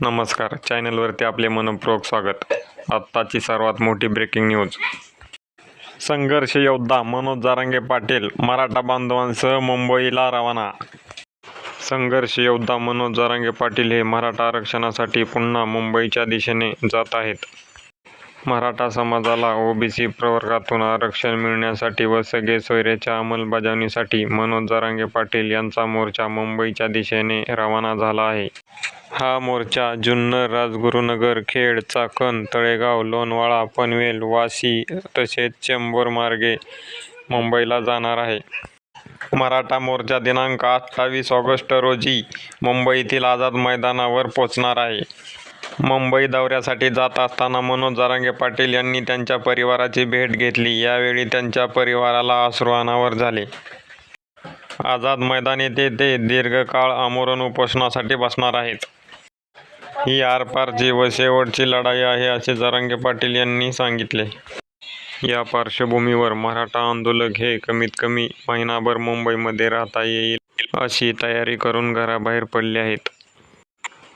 नमस्कार. चॅनलवरती आपले मनपूर्वक स्वागत. आत्ताची सर्वात मोठी ब्रेकिंग न्यूज संघर्ष योद्धा मनोज जारांगे पाटील मराठा बांधवांसह मुंबईला रवाना. संघर्ष योद्धा मनोज जारांगे पाटील हे मराठा आरक्षणासाठी पुन्हा मुंबईच्या दिशेने जात आहेत. मराठा समाजाला ओबीसी प्रवर्गातून आरक्षण मिळण्यासाठी व सगळे सोयऱ्याच्या अंमलबजावणीसाठी मनोज जरांगे पाटील यांचा मोर्चा मुंबईच्या दिशेने रवाना झाला आहे. हा मोर्चा जुन्नर राजगुरुनगर खेड चाकण तळेगाव लोणवाळा पनवेल वाशी तसेच चेंबूर मार्गे मुंबईला जाणार आहे. मराठा मोर्चा दिनांक अठ्ठावीस ऑगस्ट रोजी मुंबईतील आझाद मैदानावर पोचणार आहे. मुंबई दौऱ्यासाठी जात असताना मनोज जारांगे पाटील यांनी त्यांच्या परिवाराची भेट घेतली. यावेळी त्यांच्या परिवाराला अश्रू अनावर झाले. आझाद मैदान येथे ते दीर्घकाळ आमरण उपोषणासाठी बसणार आहेत. ही आरपारची व शेवटची लढाई आहे असे जरांगे पाटील यांनी सांगितले. या पार्श्वभूमीवर मराठा आंदोलक हे कमीत कमी महिनाभर मुंबईमध्ये राहता येईल अशी तयारी करून घराबाहेर पडले आहेत.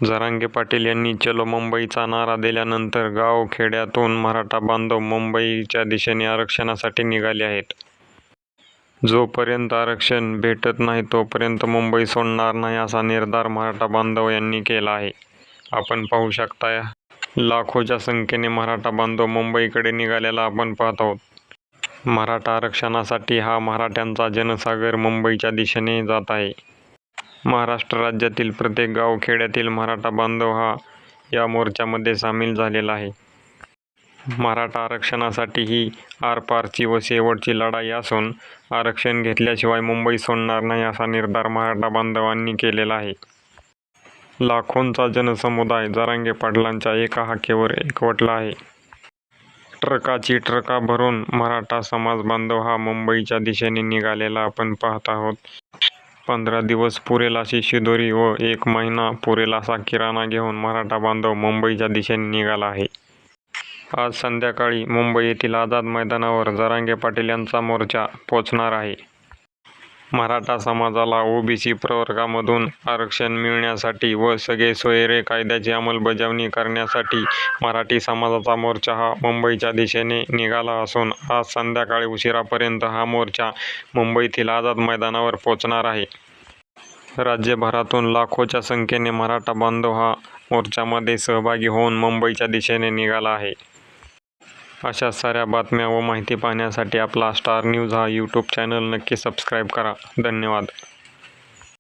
जरांगे पाटील यांनी चलो मुंबईचा नारा दिल्यानंतर गाव खेड्यातून मराठा बांधव मुंबईच्या दिशेने आरक्षणासाठी निघाले आहेत. जोपर्यंत आरक्षण भेटत नाही तोपर्यंत मुंबई सोडणार नाही असा निर्धार मराठा बांधव यांनी केला आहे. आपण पाहू शकता लाखोच्या संख्येने मराठा बांधव मुंबईकडे निघालेला आपण पाहत आहोत. मराठा आरक्षणासाठी हा मराठ्यांचा जनसागर मुंबईच्या दिशेने जात आहे. महाराष्ट्र राज्यातील प्रत्येक गाव खेड्यातील मराठा बांधव हा या मोर्चामध्ये सामील झालेला आहे. मराठा आरक्षणासाठी ही आरपारची व शेवटची लढाई असून आरक्षण घेतल्याशिवाय मुंबई सोडणार नाही असा निर्धार मराठा बांधवांनी केलेला आहे. लाखोंचा जनसमुदाय जरांगे पाटलांच्या एका हाकेवर एकवटला आहे. ट्रकाची ट्रका भरून मराठा समाज बांधव हा मुंबईच्या दिशेने निघालेला आपण पाहत आहोत. पंधरा दिवस पुरेल अशी शिदोरी व एक महिना पुरेल असा किराणा घेऊन मराठा बांधव मुंबईच्या दिशेने निघाला आहे. आज संध्याकाळी मुंबई येथील आझाद मैदानावर जरांगे पाटील यांचा मोर्चा पोचणार आहे. मराठा समाजाला ओबीसी प्रवर्गामधून आरक्षण मिळण्यासाठी व सगळे सोयरे कायद्याची अंमलबजावणी करण्यासाठी मराठी समाजाचा मोर्चा हा मुंबईच्या दिशेने निघाला असून आज संध्याकाळी उशिरापर्यंत हा मोर्चा मुंबईतील आझाद मैदानावर पोचणार आहे. राज्यभरातून लाखोच्या संख्येने मराठा बांधव हा मोर्चामध्ये सहभागी होऊन मुंबईच्या दिशेने निघाला आहे. अशा साऱ्या बातम्या व माहिती पाहण्यासाठी आपला स्टार न्यूज हा यूट्यूब चॅनल नक्की सबस्क्राईब करा. धन्यवाद.